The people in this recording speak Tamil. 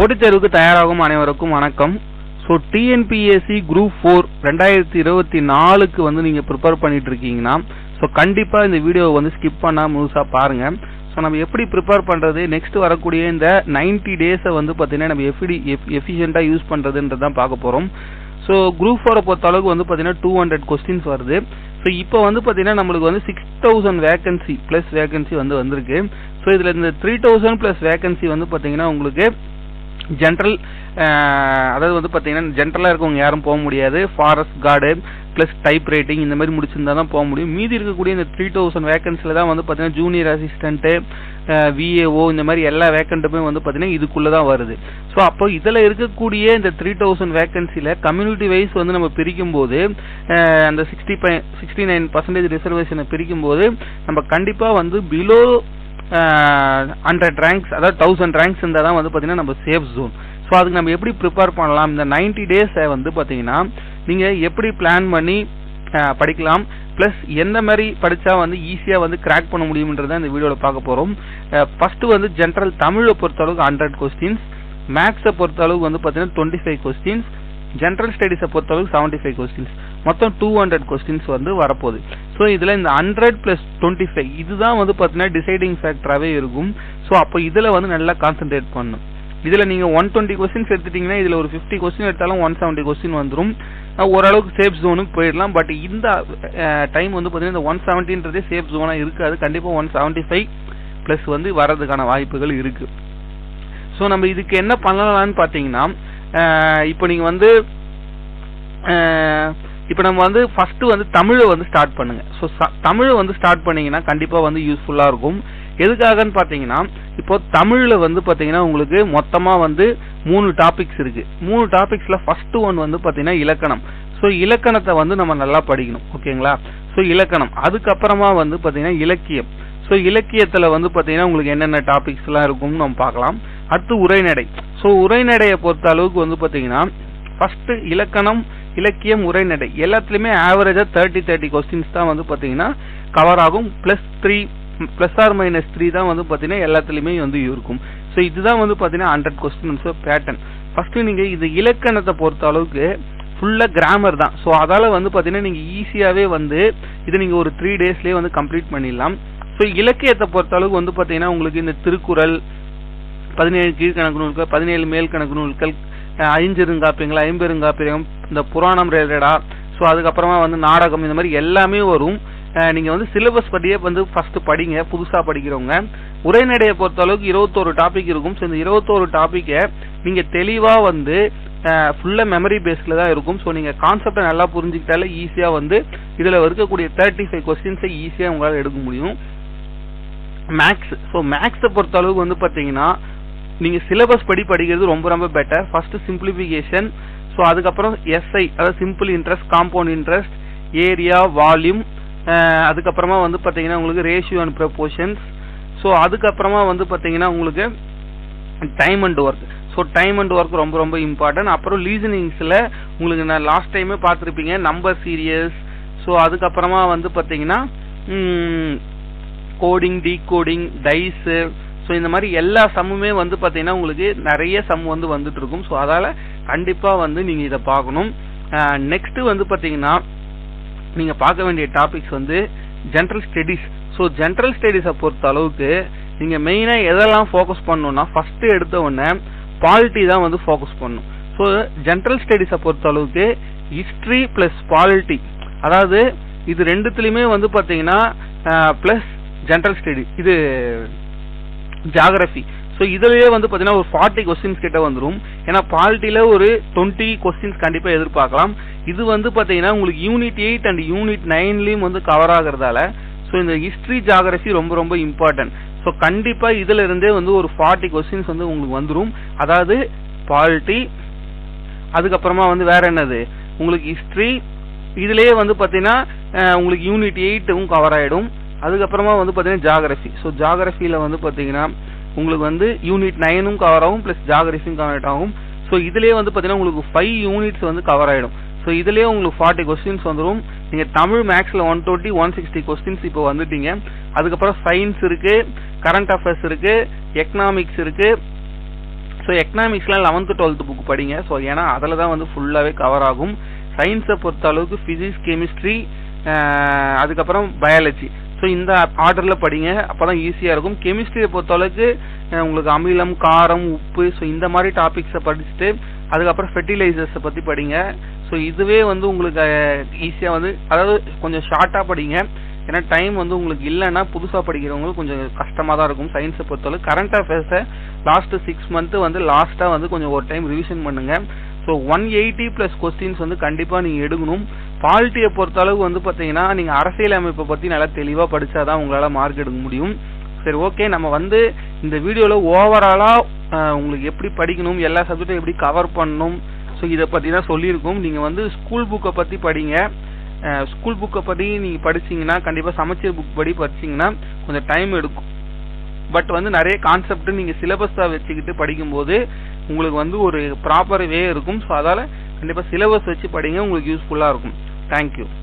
போட்டித் தேர்வுக்கு தயாராகும் அனைவருக்கும் வணக்கம். ஸோ டிஎன்பிஎஸ்சி குரூப் ஃபோர் ரெண்டாயிரத்தி இருபத்தி நாலுக்கு வந்து நீங்கள் ப்ரிப்பேர் பண்ணிட்டு இருக்கீங்கன்னா ஸோ கண்டிப்பாக இந்த வீடியோவை வந்து ஸ்கிப் பண்ணாமல் முழுசாக பாருங்கள் ஸோ நம்ம எப்படி ப்ரிப்பேர் பண்ணுறது நெக்ஸ்ட் வரக்கூடிய இந்த 90 டேஸை வந்து பார்த்தீங்கன்னா நம்ம எப்படி எஃபிஷியண்ட்டாக யூஸ் பண்ணுறதுன்றது தான் பார்க்க போகிறோம் ஸோ குரூப் ஃபோரை பொறுத்த அளவுக்கு வந்து பார்த்தீங்கன்னா டூ ஹண்ட்ரட் கொஸ்டின்ஸ் வருது. ஸோ இப்போ வந்து பார்த்தீங்கன்னா நம்மளுக்கு வந்து six thousand vacancy plus vacancy வந்து வந்திருக்கு. ஸோ இதில் இந்த த்ரீ தௌசண்ட் ப்ளஸ் வேகன்சி வந்து பார்த்தீங்கன்னா உங்களுக்கு ஜென்ரல் அதாவது வந்து பார்த்தீங்கன்னா ஜென்ரலாக இருக்கவங்க யாரும் போக முடியாது. Forest guard plus type writing இந்த மாதிரி முடிச்சிருந்தா தான் போக முடியும். மீதி இருக்கக்கூடிய இந்த த்ரீ தௌசண்ட் வேகன்சியில் தான் வந்து பார்த்தீங்கன்னா ஜூனியர் அசிஸ்டண்ட்டு விஏஓ இந்த மாதிரி எல்லா வேக்கண்ட்டுமே வந்து பார்த்தீங்கன்னா இதுக்குள்ளே தான் வருது. ஸோ அப்போ இதில் இருக்கக்கூடிய இந்த த்ரீ தௌசண்ட் வேகன்சியில் கம்யூனிட்டி வைஸ் வந்து நம்ம பிரிக்கும் போது அந்த sixty by sixty nine percentage ரிசர்வேஷனை பிரிக்கும் போது நம்ம கண்டிப்பாக வந்து பிலோ ஹண்ட்ரட் ரேங்க்ஸ் அதாவது தௌசண்ட் ரேங்க்ஸ் இருந்தால் தான் வந்து பார்த்தீங்கன்னா நம்ம சேஃப் ஜோன் ஸோ அதுக்கு நம்ம எப்படி ப்ரிப்பேர் பண்ணலாம்? இந்த 90 டேஸை வந்து பார்த்தீங்கன்னா நீங்கள் எப்படி பிளான் பண்ணி படிக்கலாம்? ப்ளஸ் எந்த மாதிரி படித்தா வந்து ஈஸியாக வந்து கிராக் பண்ண முடியுன்றதை இந்த வீடியோவில் பார்க்க போகிறோம் ஃபஸ்ட்டு வந்து ஜென்ரல் தமிழை பொறுத்தளவுக்கு ஹண்ட்ரட் கொஸ்டின்ஸ் மேக்ஸை பொறுத்தளவுக்கு வந்து பார்த்தீங்கன்னா டுவெண்ட்டி ஃபைவ் கொஸ்டின்ஸ் ஜென்ரல் ஸ்டடீஸை பொறுத்தளவுக்கு செவன்ட்டி ஃபைவ் கொஸ்டின்ஸ் மொத்தம் டூ ஹண்ட்ரட் கொஸ்டின்ஸ் வந்து வரப்போகுது. ஸோ இதில் இந்த ஹண்ட்ரட் ப்ளஸ் டுவெண்ட்டி ஃபைவ் இதுதான் வந்து பார்த்தீங்கன்னா டிசைடிங் ஃபேக்டராகவே இருக்கும். ஸோ அப்போ இதில் வந்து நல்லா கான்சென்ட்ரேட் பண்ணணும். இதில் நீங்கள் ஒன் டுவெண்ட்டி கொஸ்டின்ஸ் எடுத்துட்டிங்கன்னா இதில் ஒரு ஃபிஃப்டி கொஸ்டின் எடுத்தாலும் ஒன் செவன்ட்டி கொஸ்டின் வந்துடும் ஓரளவுக்கு சேஃப் ஜோனுக்கு போயிடலாம். பட் இந்த டைம் வந்து பார்த்தீங்கன்னா இந்த ஒன் செவன்ட்டின்றதே சேஃப் ஜோனாக இருக்காது. கண்டிப்பாக ஒன் செவன்ட்டி ஃபைவ் ப்ளஸ் வந்து வரதுக்கான வாய்ப்புகள் இருக்குது ஸோ நம்ம இதுக்கு என்ன பண்ணலாம்னு பார்த்தீங்கன்னா இப்போ நீங்கள் வந்து இப்போ நம்ம வந்து ஃபர்ஸ்ட் வந்து தமிழை வந்து ஸ்டார்ட் பண்ணுங்க. ஸோ தமிழை வந்து ஸ்டார்ட் பண்ணீங்கன்னா கண்டிப்பாக வந்து யூஸ்ஃபுல்லாக இருக்கும். எதுக்காகன்னு பார்த்தீங்கன்னா இப்போ தமிழில் வந்து பார்த்தீங்கன்னா உங்களுக்கு மொத்தமாக வந்து மூணு டாபிக்ஸ் இருக்கு. மூணு டாபிக்ஸில் ஃபர்ஸ்ட் ஒன் வந்து பார்த்தீங்கன்னா இலக்கணம். ஸோ இலக்கணத்தை வந்து நம்ம நல்லா படிக்கணும். ஓகேங்களா ஸோ இலக்கணம். அதுக்கப்புறமா வந்து பார்த்தீங்கன்னா இலக்கியம். ஸோ இலக்கியத்தில் வந்து பார்த்தீங்கன்னா உங்களுக்கு என்னென்ன டாபிக்ஸ்லாம் இருக்கும்னு நம்ம பார்க்கலாம். அடுத்து உரைநடை. ஸோ உரைநடையை பொறுத்த அளவுக்கு வந்து பார்த்தீங்கன்னா ஃபர்ஸ்ட் இலக்கணம் இலக்கியம் உரைநடை எல்லாத்துலேயுமே ஆவரேஜாக தேர்ட்டி தேர்ட்டி கொஸ்டின்ஸ் தான் வந்து பார்த்தீங்கன்னா கவர் ஆகும். Plus three plus or minus three தான் வந்து பார்த்தீங்கன்னா எல்லாத்துலேயுமே வந்து இருக்கும். ஸோ இதுதான் வந்து பார்த்தீங்கன்னா ஹண்ட்ரட் கொஸ்டின்ஸ் பேட்டர்ன் ஃபஸ்ட்டு நீங்கள் இது இலக்கணத்தை பொறுத்த அளவுக்கு ஃபுல்லாக கிராமர் தான். ஸோ அதால் வந்து பார்த்தீங்கன்னா நீங்கள் ஈஸியாகவே வந்து இது நீங்கள் ஒரு த்ரீ டேஸ்லேயே வந்து கம்ப்ளீட் பண்ணிடலாம். ஸோ இலக்கியத்தை பொறுத்த அளவுக்கு வந்து பார்த்தீங்கன்னா உங்களுக்கு இந்த திருக்குறள் பதினேழு கீழ்கணக்கு நூல்கள் பதினேழு மேல் கணக்கு நூல்கள் ஐஞ்சிருங்காப்பியங்கள் ஐம்பெருங்காப்பியம் இந்த புராணம் ரிலேட்டடா ஸோ அதுக்கப்புறமா வந்து நாடகம் இந்த மாதிரி எல்லாமே வரும். நீங்கள் வந்து சிலபஸ் படியே வந்து ஃபஸ்ட்டு படிங்க புதுசாக படிக்கிறவங்க. உரைநடையை பொறுத்த அளவுக்கு இருபத்தோரு டாபிக் இருக்கும். ஸோ இந்த இருபத்தோரு டாப்பிக்கை நீங்கள் தெளிவாக வந்து ஃபுல்லாக மெமரி பேஸில் தான் இருக்கும். ஸோ நீங்கள் கான்செப்டை நல்லா புரிஞ்சுக்கிட்டாலே ஈஸியாக வந்து இதில் இருக்கக்கூடிய தேர்ட்டி ஃபைவ் கொஸ்டின்ஸை ஈஸியாக உங்களால் எடுக்க முடியும். மேக்ஸ் ஸோ மேக்ஸை பொறுத்த அளவுக்கு வந்து பார்த்தீங்கன்னா நீங்கள் சிலபஸ் படி படிக்கிறது ரொம்ப ரொம்ப பெட்டர் ஃபஸ்ட்டு சிம்பிளிஃபிகேஷன் ஸோ அதுக்கப்புறம் எஸ்ஐ அதாவது simple interest compound interest area volume அதுக்கப்புறமா வந்து பார்த்தீங்கன்னா உங்களுக்கு ரேஷியோ அண்ட் ப்ரப்போர்ஷன்ஸ் ஸோ அதுக்கப்புறமா வந்து பார்த்தீங்கன்னா உங்களுக்கு time and work so time and work ரொம்ப ரொம்ப இம்பார்ட்டன்ட் அப்புறம் லீசனிங்ஸில் உங்களுக்கு நான் லாஸ்ட் டைமே பார்த்துருப்பீங்க நம்பர் சீரியஸ் ஸோ அதுக்கப்புறமா வந்து பார்த்தீங்கன்னா கோடிங் டீகோடிங் டைஸு ஸோ இந்த மாதிரி எல்லா சம்முமே வந்து பார்த்தீங்கன்னா உங்களுக்கு நிறைய சம் வந்து வந்துட்டு இருக்கும். ஸோ அதால் கண்டிப்பாக வந்து நீங்கள் இதை பார்க்கணும். நெக்ஸ்ட்டு வந்து பார்த்தீங்கன்னா நீங்கள் பார்க்க வேண்டிய டாபிக்ஸ் வந்து ஜென்ரல் ஸ்டடிஸ் ஸோ ஜென்ரல் ஸ்டடிஸை பொறுத்த அளவுக்கு நீங்கள் மெயினாக எதெல்லாம் ஃபோக்கஸ் பண்ணணும்னா ஃபஸ்ட்டு எடுத்த உடனே பாலிட்டி தான் வந்து ஃபோக்கஸ் பண்ணணும் ஸோ ஜென்ரல் ஸ்டடிஸை பொறுத்த அளவுக்கு ஹிஸ்ட்ரி ப்ளஸ் பாலிட்டி அதாவது இது ரெண்டுத்துலையுமே வந்து பார்த்தீங்கன்னா ப்ளஸ் ஜென்ரல் ஸ்டடி இது ஜாகிரபி ஸோ இதுலயே வந்து பார்த்தீங்கன்னா ஒரு ஃபார்ட்டி கொஸ்டின்ஸ் கிட்ட வந்துடும் ஏன்னா பாலிட்டியில் ஒரு டுவெண்ட்டி கொஸ்டின்ஸ் கண்டிப்பாக எதிர்பார்க்கலாம். இது வந்து பார்த்தீங்கன்னா உங்களுக்கு யூனிட் எயிட் அண்ட் யூனிட் நைன்லேயும் வந்து கவர் ஆகிறதால ஸோ இந்த ஹிஸ்ட்ரி ஜாகிரபி ரொம்ப ரொம்ப இம்பார்ட்டன்ட் ஸோ கண்டிப்பாக இதுல இருந்தே வந்து ஒரு ஃபார்ட்டி கொஸ்டின்ஸ் வந்து உங்களுக்கு வந்துடும் அதாவது பாலிட்டி அதுக்கப்புறமா வந்து வேற என்னது? உங்களுக்கு ஹிஸ்ட்ரி இதுலேயே வந்து பார்த்தீங்கன்னா உங்களுக்கு யூனிட் எயிட்டும் கவர் ஆகிடும் அதுக்கப்புறமா வந்து பார்த்தீங்கன்னா ஜாகிரஃபி ஸோ ஜாகிரஃபியில் வந்து பார்த்தீங்கன்னா உங்களுக்கு வந்து யூனிட் நைனும் கவர் ஆகும் ப்ளஸ் ஜாகிரபியும் கவர் ஆகும். ஸோ இதுலேயே வந்து பார்த்தீங்கன்னா உங்களுக்கு ஃபைவ் யூனிட்ஸ் வந்து கவர் ஆகிடும் ஸோ இதுலேயே உங்களுக்கு ஃபார்ட்டி கொஸ்டின்ஸ் வந்துடும் நீங்கள் தமிழ் மேக்ஸில் one twenty one sixty questions இப்போ வந்துட்டீங்க. அதுக்கப்புறம் சயின்ஸ் இருக்கு கரண்ட் அஃபேர்ஸ் இருக்கு எக்கனாமிக்ஸ் இருக்கு. ஸோ எக்கனாமிக்ஸ்லாம் லெவன்த்து டுவெல்த்து புக் படிங்க. ஸோ ஏன்னா அதில் தான் வந்து ஃபுல்லாகவே கவர் ஆகும். சயின்ஸை பொறுத்த அளவுக்கு ஃபிசிக்ஸ் கெமிஸ்ட்ரி அதுக்கப்புறம் பயாலஜி ஸோ இந்த ஆர்டரில் படிங்க. அப்போ தான் ஈஸியாக இருக்கும். கெமிஸ்ட்ரியை பொறுத்த அளவுக்கு உங்களுக்கு அமிலம் காரம் உப்பு ஸோ இந்த மாதிரி டாபிக்ஸை படிச்சுட்டு அதுக்கப்புறம் ஃபெர்டிலைசர்ஸை பற்றி படிங்க. ஸோ இதுவே வந்து உங்களுக்கு ஈஸியாக வந்து அதாவது கொஞ்சம் ஷார்ட்டாக படிங்க. ஏன்னா டைம் வந்து உங்களுக்கு இல்லைன்னா புதுசாக படிக்கிறவங்களுக்கு கொஞ்சம் கஷ்டமாக தான் இருக்கும். சயின்ஸை பொறுத்தளவு. கரண்ட் அஃபேர்ஸை லாஸ்ட் சிக்ஸ் மந்த்து வந்து லாஸ்ட்டாக வந்து கொஞ்சம் ஒரு டைம் ரிவிஷன் பண்ணுங்கள் so one eighty plus questions வந்து கண்டிப்பாக நீங்கள் எடுக்கணும். பாலிட்டியை பொறுத்தளவு வந்து பார்த்தீங்கன்னா நீங்கள் அரசியல் அமைப்பை பற்றி நல்லா தெளிவாக படித்தா தான் உங்களால் மார்க் எடுக்க முடியும். சரி ஓகே நம்ம வந்து இந்த வீடியோவில் ஓவராலாக உங்களுக்கு எப்படி படிக்கணும் எல்லா சப்ஜெக்டும் எப்படி கவர் பண்ணணும் ஸோ இதை பற்றி தான் சொல்லியிருக்கோம். நீங்கள் வந்து ஸ்கூல் புக்கை பற்றி படிங்க. ஸ்கூல் புக்கை பற்றி நீங்கள் படிச்சீங்கன்னா கண்டிப்பாக சமைச்சர் புக் படி படிச்சீங்கன்னா கொஞ்சம் டைம் எடுக்கும். பட் வந்து நிறைய கான்செப்ட் நீங்கள் சிலபஸாக வச்சுக்கிட்டு படிக்கும்போது உங்களுக்கு வந்து ஒரு ப்ராப்பர் வே இருக்கும். ஸோ அதால் கண்டிப்பாக சிலபஸ் வச்சு படிங்க உங்களுக்கு யூஸ்ஃபுல்லாக இருக்கும். Thank you.